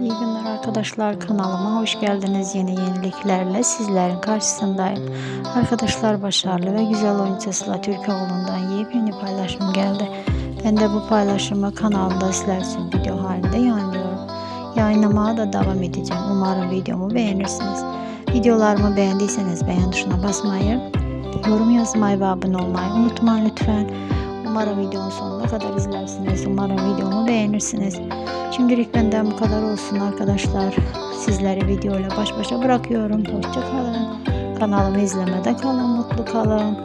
İyi günler arkadaşlar kanalıma hoş geldiniz. Yeni yeniliklerle sizlerin karşısındayım. Arkadaşlar başarılı ve güzel oyuncu Sıla Türkoğlu'ndan yepyeni paylaşım geldi. Ben de bu paylaşımı kanalımda sizler için video halinde yayınlıyorum. Yayınlamaya da devam edeceğim. Umarım videomu beğenirsiniz. Videolarımı beğendiyseniz beğen tuşuna basmayı, yorum yazmayı ve abone olmayı unutmayın lütfen. Umarım videomun sonuna kadar izlersiniz. Umarım videomu beğenirsiniz. Şimdilik benden bu kadar olsun arkadaşlar. Sizleri videoyla baş başa bırakıyorum. Hoşça kalın. Kanalımı izlemede kalın. Mutlu kalın.